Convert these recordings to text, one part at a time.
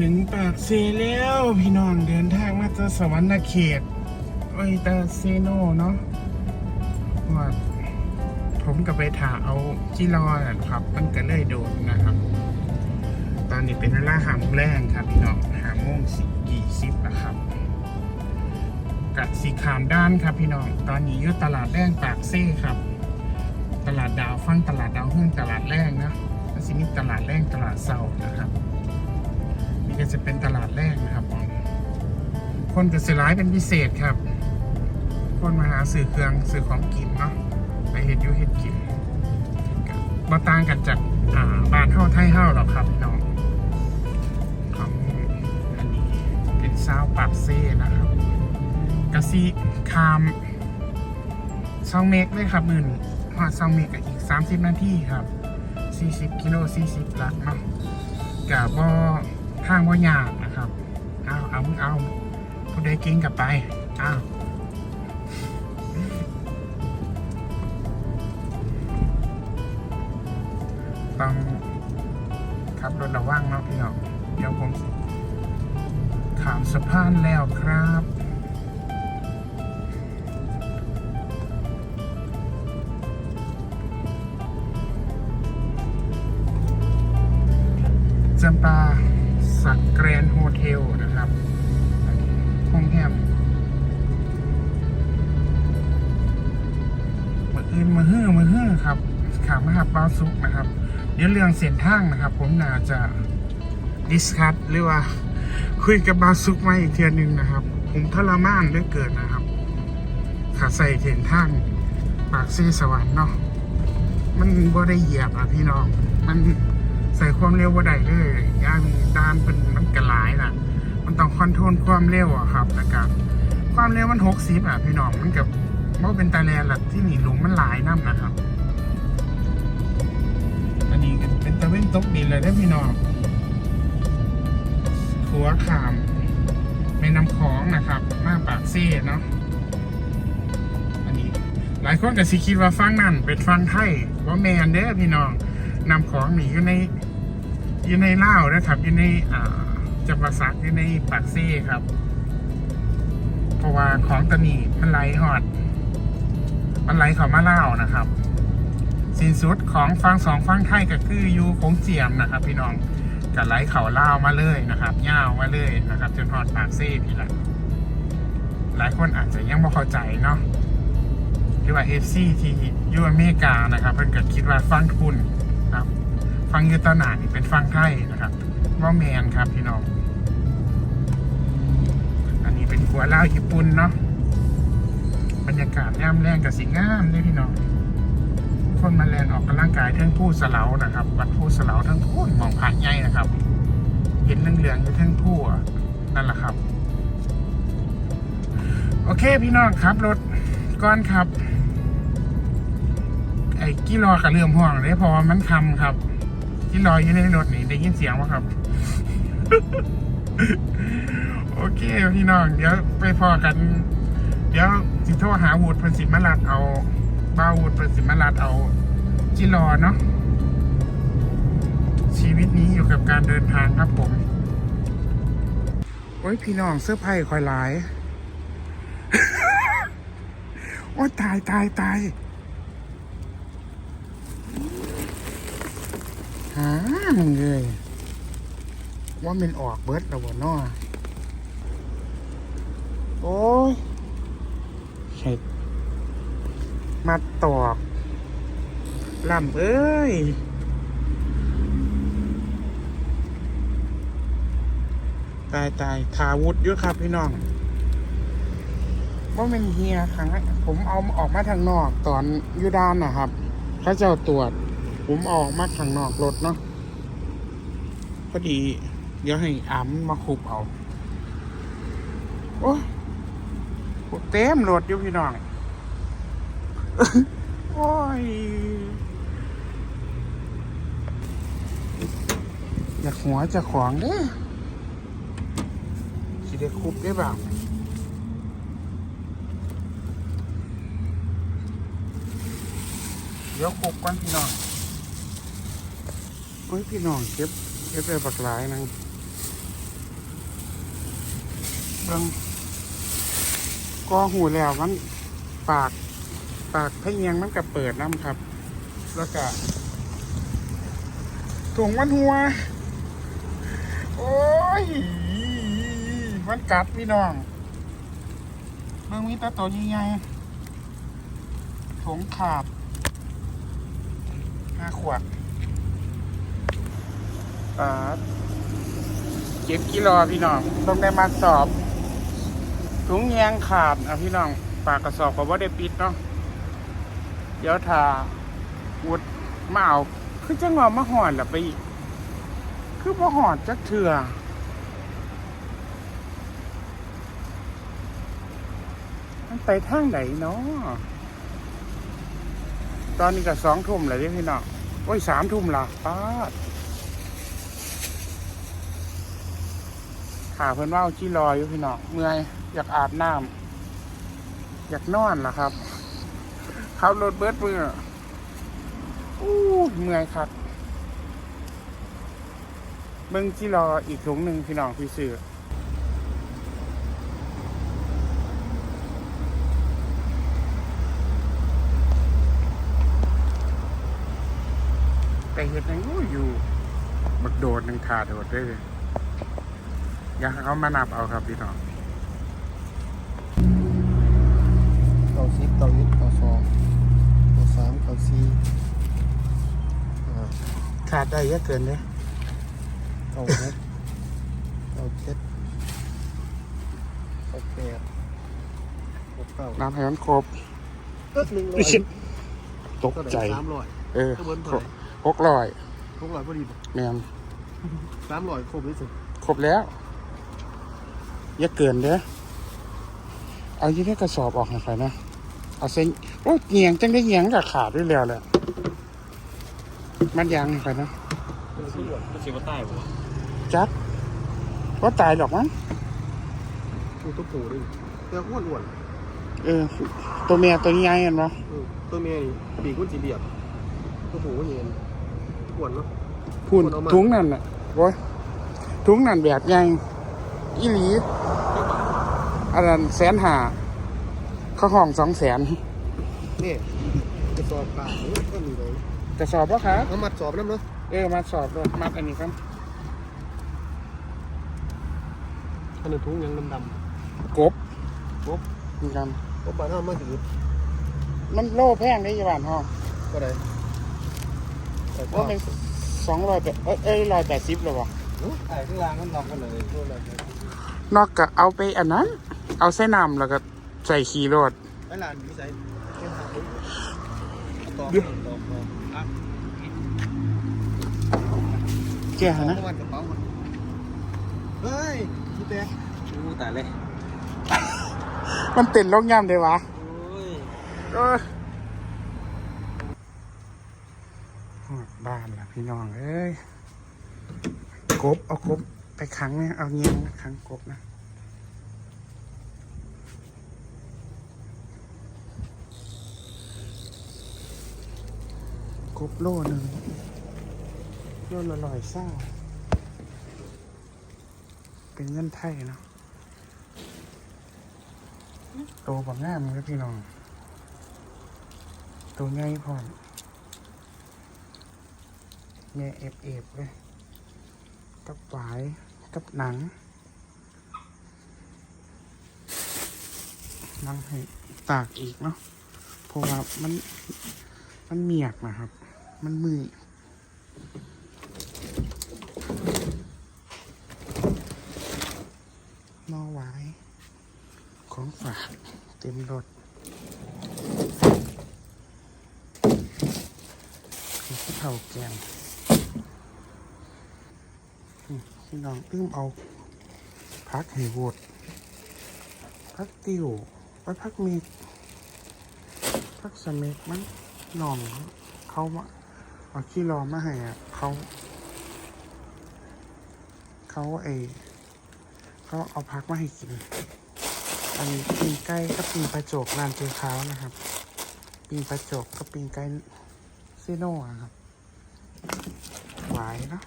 ถึงปากเซแล้วพี่น้องเดินทางมาจากสวรรค์เขตโอ้ยตาเซโนเนาะว่าผมก็ไปถ่าเอาจิรอน่ะครับ มันก็เลยโดนนะครับ ตอนนี้เป็นเวลาหามงแรงครับ พี่น้องหาโมงสิกี่สิบนะครับ กัดสีขามด้านครับ พี่น้อง ตอนนี้อยู่ตลาดแรงปากเซ่ครับ ตลาดดาวฟังตลาดดาวหุ้นตลาดแรงนะแล้วสิมีตลาดแรงตลาดเศร้านะครับ ก็จะเป็นตลาดแรกนะครับ คนจะสิร้ายเป็นพิเศษครับ คนมาหาสื่อเครื่องสื่อของกินเนาะไปเห็ดยูเห็ดกินมาต่างกันจากาบ้านเฮ้าไทยเฮ้าหรอกครับพี่น้องของอันนี้เป็นซาวปากเซ่นะครับกะซีคามซองเมกเลยครับมือนี้หอดซองเมกกับอีก 30 นาทีครับ 40 กิโล 40 ลักเนาะกับ่ ทางว่ายากนะครับ เอาเอามึงเอาผู้ใดเก่งกับไปอ้าวต้องขับรถระวังเนาะพี่น้องเดี๋ยวผมสิขามสะพานแล้วครับ เดี๋ยงเส้นทางนะครับ ผมน่าจะดิสคัตหรือว่า คุยกับบาซุกมาอีกเทียหนึงนะครับ ผมทรมานเหลือเกินนะครับขาใส่เส้นทางปากซีสวรรค์เนาะมันบ่ได้เหยียบอะพี่น้อง มันใส่ความเร็วว่าใดเลยย่างด้านเป็นมันกระหลายน่ะ มันต้องคอนโทรลความเร็วอะครับนะครับความเร็วมันหกสิบอะพี่น้องมันกับว่าเป็นตาแลนหลักที่หนีหลุมมันหลายน้ำนะครับ เป็นตะเว้นตกดินเลยได้พี่น้องขัวขามแม่น้ำของนะครับมาปากเซ่เนาะอันนี้ หลายคนก็สิคิดว่าฟังนั่นเป็นฟังไทยว่าแมนเด้อพี่น้องนำของหนีอยู่ในอยู่ในเล่านะครับอยู่ในอ่าจังหวัดสักอยู่ในปากซี่ครับ เพราะว่าของตะนีมันไหลหอด มันไหลเข้ามาเล่านะครับ สิ้นสุดของฟังสองฟังไทยก็คืออยู่โขงเจียมนะครับ พี่น้องก็ไหลเข่าเล่าวมาเลยนะครับย่าวมาเลยนะครับ จนหอดปากซี่พี่ละหลายคนอาจจะยังไม่เข้าใจเนาะหรือว่าเอฟซีที่ยู่อเมริกานะครับเพิ่นก็คิดว่าฟังทุนครับ ฟังยูตนานี่เป็นฟังไทยนะครับว่าแมนครับพี่น้องอันนี้เป็นขัวเล่าญี่ปุ่นเนาะบรรยากาศย่ำแรงกับสีงามเลยพี่น้อง คนมาแลนออกกำลังกายทั้งผู้สลานะครับ วัดผู้สลาทั้งผู้มองผ่านใหญ่นะครับ เห็นเหลืองๆอยู่ทั้งผู้นั่นแหละครับ โอเคพี่น้องครับรถก้อนครับ ไอ้กี่รอกับเรื่องห่วงเลยพราะว่ามันคำครับกี่รออยู่ในรถนี่ได้ยินเสียงวะครับ โอเคพี่น้องเดี๋ยวไปพอกัน เดี๋ยวสิโทรหาวูดพิ่นสิมาลัดเอา บ้าวูดเพิ่นสิมาลัดเอาจิรอเนาะชีวิตนี้อยู่กับการเดินทางครับผม โอ้ยพี่น้องเสื้อผ้าคอยหลาย โอ้ยตายตายตายหามึงเลยว่ามันออกเบิร์ดแล้วบ่เนาะโอ้ยเห็ด มาตอกลำเอ้ยตายตายทาวุธเยอะครับพี่น้องว่าเป็นเฮียครั้งผมเอาออกมาทางนอกตอนอยูด้านนะครับเขาจ้าตรวจ ผมออกมาทางนอกรถเนาะพอดี เดี๋ยวให้อามมาคุบเอา โอ้เต็มรถอยู่พี่น้อง โอ้ย อยากหัวจะของเด้สิได้คุบได้เปล่าเดี๋ยวคุบก่อนพี่น้องโอ้ยพี่น้องเก็บเก็บไปบักหลายนังบิ่งก็หูแล้วมันปาก ปากพะเนียงมันก็เปิดน้ำครับ แล้วก็ถุงมันหัว โอ้ย มันกัดพี่น้องเบิ่งมีตาตัวใหญ่ๆถุงขาดห้าขวดปาดเจ็ดกิโลพี่น้อง ต้องได้มาสอบถุงยางขาดอะพี่น้อง ปากกระสอบก็ว่าได้ปิดเนาะ เดี๋ยวถ้าวุดมาเอาคือจะงอมาหอดละไปอีกคือมาหอดจักเถื่อมันไปทางไหนเนาะตอนนี้ก็สองทุ่มแล้วเด้อพี่น้องโอ้ยสามทุ่มละป้าขาเพิ่นว่าจีรออยู่พี่น้องเมื่อยอยากอาบน้ำอยากนอนล่ะครับ ขับรถเบิดมืออู้เมื่อยครับเบิ่งที่รออีกถุงหนึ่งพี่น้องพี่ซื้อแต่เห็ดยังอู้อยู่บักโดดหนึ่งขาโดดได้เลยอยากเขามานับเอาครับพี่น้อง เก้า สิบเก้ายี่เก้าสองเก้าสามเก้าสี่อ่าขาดได้เยอะเกินเลยเก้าหกเก้าเจ็ดเก้าแปดหกเก้านับให้มันครบเอิ้หนึ่งร้อยตกใจ สามร้อยเออข้างบนเท่าไหร่หกร้อยหกร้อยพอดีบ่แมนสามร้อยครบที่สุดครบแล้วอย่าเกินเด้อเอายี่ได้กระสอบออกให้ใครนะ เอาเส้นโอ้เงียงจังได้เงียงกับขาดด้วยแล้วแหละมันยางให้ใครนะก็คิดว่าใต้ปะจัดว่าตายหรอกมั้งดูตัวผูด้วยแต่อ้วนอ้วนเออ ตัวเมียตัวนี้ไงกันวะๆเออตัวเมียนี่ปีกมันสีเรียบตัวผูก็เห็นอ้วนเนาะพูนคนเอามาถุงนั่นน่ะโว้ยถุงนั่นแบบใหญ่อีหลีอันนั้นแสนหา เข้าห้องสองแสนนี่กระสอบปลาโอ้ยก็มีเลยจะสอบปะครับเอามัดสอบน้ำเนาะเออมาสอบด้วยมัดอันนี้ครับอันนี้ถุงยังดำกบๆครบมีกันครบปลาเท่ามันถือมันโล่แพงได้ยี่บาทห้องก็ได้แต่ว่าเป็นสองร้อยแปดเอ้ยเอ้ยร้อยแปดสิบหรอวะถ่ายข้างล่างมันลองกันเลยตัวละนอกจากเอาไปอันนั้น เอาใส่น้ำแล้วก็ ใส่ขี่รถไอ้หลานมีใส่แค่หาถุงต่อเดี๋ยวต่อต่ออะแก่เอานะเข้ามาในกระเป๋าก่อนเฮ้ยพี่แตงอู้ตายเลย มันเต้นลงย่ำเลยวะโอ้ยเออฮอดบ้านละพี่น้องเอ้ยกบเอากบไปขังเนี่ยเอาเงี้ยงนะขังกบนะ กบโลหนึ่งโลละร้อยเศร้า เป็นเงินไทยเนาะโตกว่างามเลยพี่น้อง ตัวใหญ่พร้อแม่เอฟเอฟเลยกับหวายกับหนังนั่งให้ตากอีกเนาะเพราะว่ามัน มันเมียกนะครับ มันมือหมอหวายของฝากเต็มรถเผาแกงอืมพี่น้องตื้มเอาพักให้โหวดพักติวไว้พักมีพักสเมกมันนองเขามา เอาขี้รอมาให้อะเขาเขาไอเขาเอาพักมาให้กิน อันนี้ปีนไก่กับปีนปลาโจกลานเจอขาวนะครับ ปีนปลาโจกกับปีนไก่ซีโน่อะครับหวายเนาะ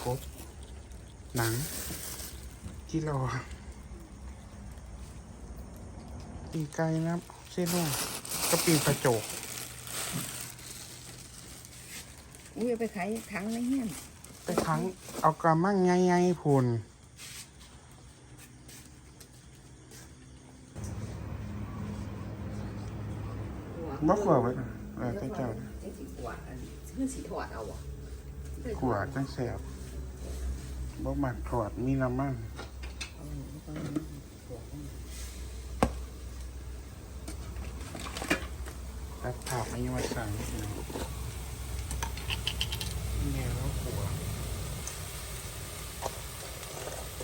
ครบหนังกิโลปีกไก่นะครับ เส้นนุ่มก็ปีกระโจกอุ้ยเอาไปขายถังในเฮียนไปทั้งเอากระมังใหญ่ๆพูนบ่ขวไว้นะเออไปเจ้าจังสิขวดอันคือสิถอดเอาอะขวจังแสบบ่มักถอดมีน้ำมันตัดผักอันนี้มาสั่งนี่ นะนี่ไงแล้วขัว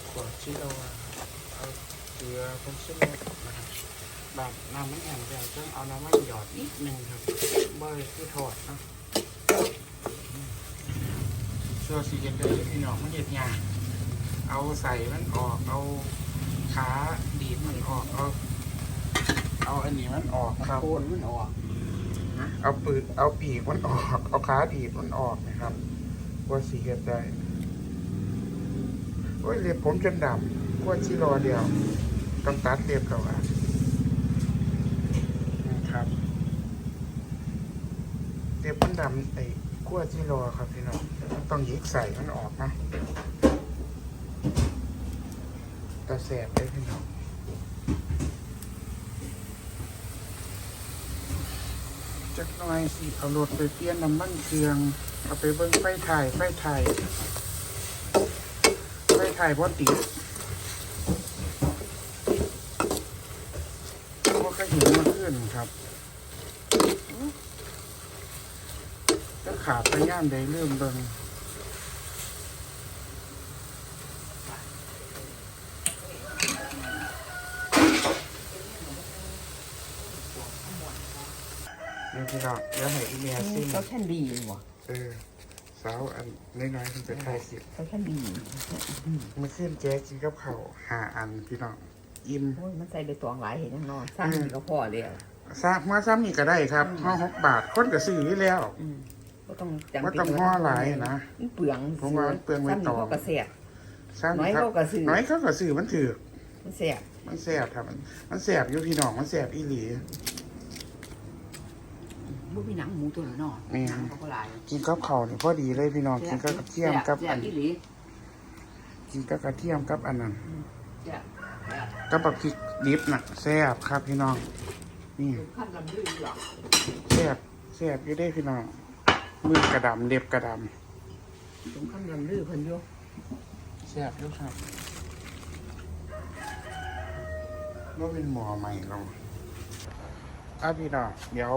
ขัวที่เราเอาเกลือเป็นชิ้นเล็กนะครับแบบน้ำมันแห้งแล้วจนเอาน้ำมันหยอดนิดนึงครับบ่เลยคือถอดเนาะชัวร์สีเห็นได้เลยพี่น้องมันเห็ดยากเอาใส่มันออก เอาขาดีดมันออก เอา เอาอันนี้มันออกครับโคนมันออก เอาปืนเอาปีกมันออก เอาขาดีดมันออกนะครับว่าสีเห็ดได้โอ้ยเล็บผมจนดำกว่าชิรอเดียวต้องตัดเล็บเขาอะนะครับเล็บมันดำไอ้ขั้วชิรอครับพี่น้องมันต้องยิกใส่มันออกนะแต่แสบเลยพี่น้อง จักหน่อยสิเอารถไปเปลี่ยนน้ำมันเครื่องเอาไปเบิ้งไฟถ่ายไฟถ่ายไฟถ่ายพอติดว่าก็เห็นมาขึ้นครับจะขาดไปย่านใดเริ่มเบิ้ง พี่น้องเดี๋ยวให้อีเมียซิมเขาชั้นดีว่ะเออสาวอันน้อยๆมันจะถ่ายคลิปเขาชั้นดีมันขึ้นแจ๊กกินกับเขาวหาอันพี่น้องอิ่มโอ้ยมันใส่ใบตองหลายเห็นยังนอนสร้างนี่ก็พอแล้วซากมาซ้ำนี่ก็ได้ครับห่อหกบาทคนก็ซื้ออยู่แล้วอืมก็ต้องจำว่าต้องห่อหลายนะมันเปลืองผมว่ามันเปลืองใบตองซ้ำนี่เขาก็เสียซ้ำน้อยนี่ครับเขาก็ซื้อน้อยเขาก็ซื้อมันถือมันเสียมันแสบครับมันมันแสบอยู่พี่น้องมันแสบอีหลี บุมีหนังหมูตัวหน่อยเนาะนี่หนังเขาก็หลายกินกับเขาวนี่พอดีเลยพี่น้องกินกับกระเทียมกับเสียอันอีหลีกินกับกระเทียมกับอันนั้นเสียกับบักพริกดิบน่ะแซ่บครับพี่น้องนี่ขั้นลำดื้อหรอกแซ่บแซ่บอยู่ได้พี่น้องมือกระดำเล็บกระดำถึงขั้นลำดื้อเพิ่นอยู่แซ่บอยู่ครับว่าเป็นหมอใหม่เราอะพี่น้องเดี๋ยว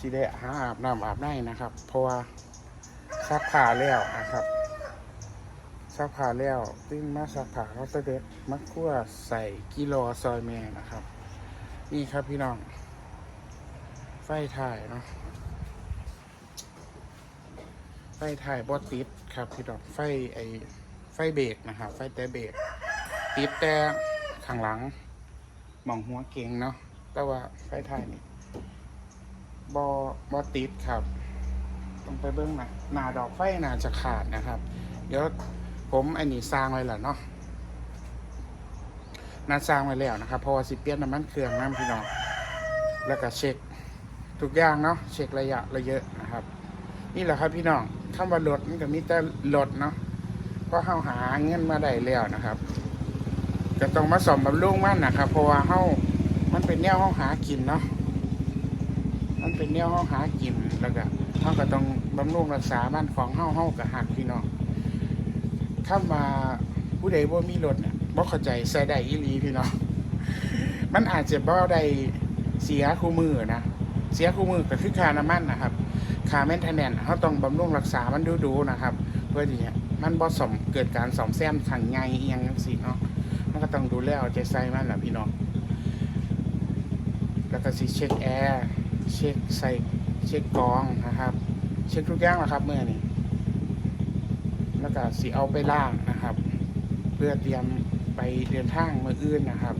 สิได้หาอาบน้ำอาบได้นะครับ เพราะว่าซักผ้าแล้วนะครับซักผ้าแล้วติ้งมาซักผ้าเขาเด็ดมักคั่วใส่กิโลซอยแม่นะครับ นี่ครับพี่น้อง ไฟถ่ายเนาะไฟถ่ายบอติดครับพี่น้องไฟไอไฟเบรกนะครับไฟแต่เบรกติดแต่ข้างหลังหมองหัวเก่งเนาะแต่ว่าไฟถ่ายนี่ บอบอติดครับต้องไปเบิ้งหนะหนาดอกไฟน่าจะขาดนะครับ เดี๋ยวผมไอ้นี่สร้างไว้แล้วเนาะน่าสร้างไว้แล้วนะครับเพราะว่าสิเปลี่ยนน้ำมันเครื่องน้ำพี่น้องแล้วก็เช็คทุกอย่างเนาะเช็คระยะระยะนะครับ นี่แหละครับพี่น้องคำว่ารถมันก็มีแต่รถเนาะเพราะเฮาหาเงินมาได้แล้วนะครับก็ต้องมาสอมบำรุงมันนะครับ เพราะว่าเฮามันเป็นแนวเฮาหากินเนาะ มันเป็นแนวเฮาหากินแล้วก็เฮาก็ต้องบำรุงรักษาบ้านของเฮาเฮาก็หักพี่น้องคำว่าผู้ใดบ่มีรถเนี่ยบ่เข้าใจใส่ได้อีหลีพี่น้องมันอาจจะบ่ได้เสียคู่มือนะเสียคู่มือก็คือค่าน้ำมันนะครับค่าแมนเทนแนนเขาต้องบำรุงรักษามันดูๆนะครับ เพื่อที่มันบ่สมเกิดการสอมแซมขังใหญ่อหยังจังซี่เนาะมันก็ต้องดูแลเอาใจใส่มันแหละพี่น้องแล้วก็สิเช็คแอร์ เช็คใส่เช็คกองนะครับ เช็คทุกอย่างแหละครับเมื่อนี้แล้วก็สิเอาไปล่างนะครับ เพื่อเตรียมไปเดินทางมืออื่นนะครับ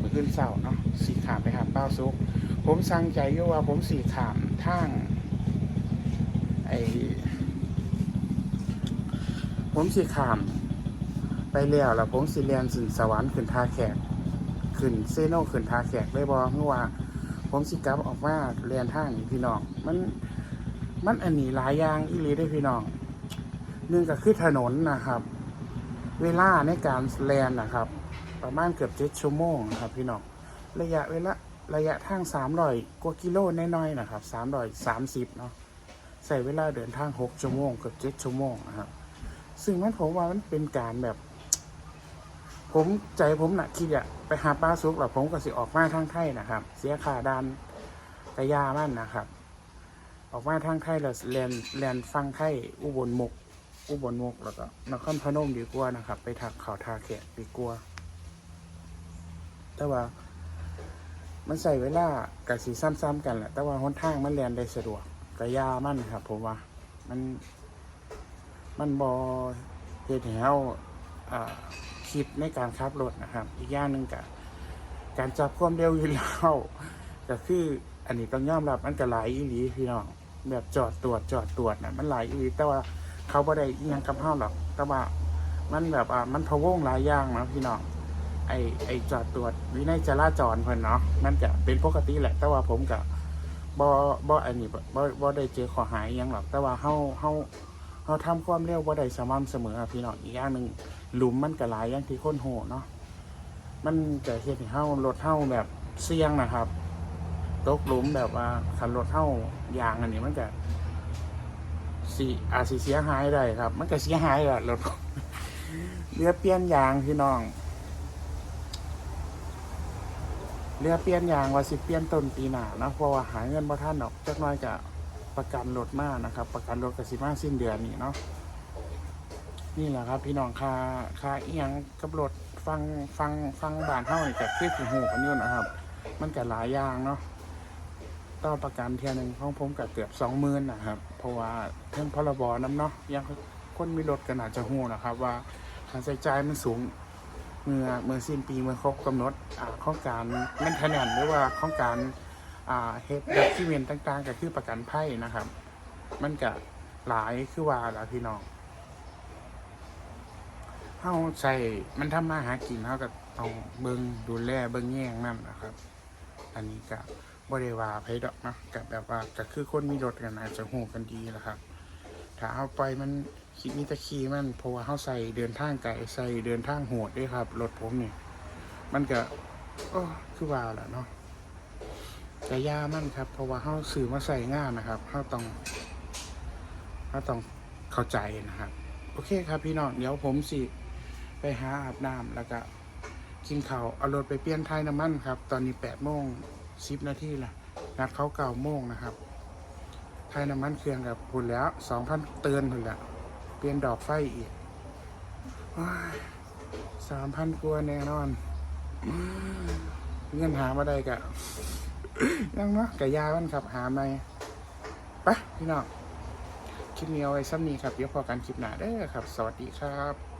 มืออื่นเสาร์เนาะสีขามไปหาเป้าซุก ผมสั่งใจอยู่ว่าผมสีขามทางไอผมสีขามไปแล้วแล้วผมสิเรียนสินสวรรค์ขึ้นท่าแขกขึ้นเซโนขึ้นท่าแขกเลยบอเมื่อว่า ผมสิกลับออกมาเรียนทางนี่พี่น้อง มันมันอันนี้หลายอย่างอีหลีได้พี่น้องหนึ่งก็คือถนนนะครับ เวลาในการแลนนะครับ ประมาณเกือบเจ็ดชั่วโมงนะครับ พี่น้องระยะเวลาระยะทางสามร้อยกว่ากิโลน้อยๆนะครับสามร้อยสามสิบเนาะใส่เวลาเดินทางหกชั่วโมงเกือบเจ็ดชั่วโมงนะครับ ซึ่งมันผมว่ามันเป็นการแบบ ผมใจผมน่ะคิดอะไปหาปลาซุกแล้วผมก็สิออกมาทางไทยนะครับ เสียค่าดานกระยามันนะครับ ออกมาทางไทยแล้วแลนแลนฟังไทยอุบลมุกอุบลมุกแล้วก็นครพนมดีกว่านะครับ ไปถักเขาทาแขกดีกว่าแต่ว่า มันใส่เวลากะสีซ้ำๆกันแหละแต่ว่าหนทางมันแลนได้สะดวกกระยามันครับ ผมว่ามันมันบอเหตุให้เราอ่าคิดในการขับรถนะครับ อีกอย่างหนึ่งกับการจับความเร็วอยู่แล้วก็คืออันนี้ต้องยอมรับมันก็หลายอีหลีพี่น้องแบบจอดตรวจจอดตรวจนะมันหลายอีหลีแต่ว่าเขาบ่ได้ยังกับเฮาหรอก แต่ว่ามันแบบอ่ามันพะวงหลายอย่างนะพี่น้องไอไอจอดตรวจวินัยจราจรเพิ่นเนาะมันก็เป็นปกติแหละ แต่ว่าผมกับบ่บ่อันนี้บ่บ่บ่ได้เจอข้อหาอิหยังหรอก แต่ว่าเฮาเฮา เราทำความเร็วบ่ได้สม่ำเสมอครับพี่น้องอีกอย่างหนึ่งหลุมมันก็หลายอย่างที่คนโหเนาะมันจะเฮ็ดให้เฮารถเฮาแบบเสี่ยงนะครับตกหลุมแบบว่าคันรถเฮายางอันนี้มันจะสิอาจสิเสียหายได้ครับ มันก็เสียหายแหละรถเรือเปลี่ยนยางพี่น้องเรือเปลี่ยนยางว่าสิเปลี่ยนต้นปีหน้านะเพราะว่าหาเงินบ่ทันดอกจักหน้อยก็ ประกันรถมากนะครับ ประกันรถกสิมาสิ้นเดือนนี้เนาะนี่แหละครับ พี่น้องค่าค่าเอียงกับรถฟังฟังฟังบานเท่านี่กับคือสิหูกันอยู่นะครับ มันก็หลายอย่างเนาะต่อประกันเทียหนึ่งของผมกับเกือบสองหมื่นนะครับ เพราะว่าเรื่องพรบน้ำเนาะยังคนมีรถกันอาจจะหูนะครับ ว่าค่าใช้จ่ายมันสูงเมื่อเมื่อสิ้นปีเมื่อครบกำหนดอ่าของการแม่นทนนหรือว่าของการ อ่าเฮ็ดดักที่เวนต่าง ๆ ก็คือประกันภัยนะครับ มันก็หลายคือว่าล่ะพี่น้องเฮาใส่มันทำมาหากินเฮาก็ต้องเบิ่งดูแลเบิ่งแย่งนั่นนะครับ อันนี้ก็บ่ได้ว่าไผดอกนะก็แบบว่าก็คือคนมีรถกันอาจจะฮู้กันดีแหละครับ ถ้าเอาไปมันคิดมีตะขี่มันเพราะว่าเฮาใส่เดินทางไกลใส่เดินทางโหดด้วยครับรถผมนี่มันก็โอ้คือว่าล่ะเนาะ กระยามันครับ เพราะว่าเขาสื่อมาใส่งานนะครับเขาต้องเขาต้องเข้าใจนะครับ โอเคครับพี่น้องเดี๋ยวผมสิไปหาอาบน้ำแล้วก็กินข้าวเอารถไปเปลี่ยนไทายน้ำมันครับ ตอนนี้แปดโมงสิบนาทีละนัดเขาเก้าโมงนะครับไทายน้ำมันเครื่องกับพุ่นแล้วสองพันเตือนพุ่นแล้วเปลี่ยนดอกไฟอีกสามพันกว่าแน่นอน เงินหามาได้กะ ยังเนาะกะยามันครับ หาไม่ไปะพี่น้องคลิปนี้เอาไว้ซ้ำนี้ครับ เดี๋ยวพอกันคลิปหน้าเด้อครับ สวัสดีครับ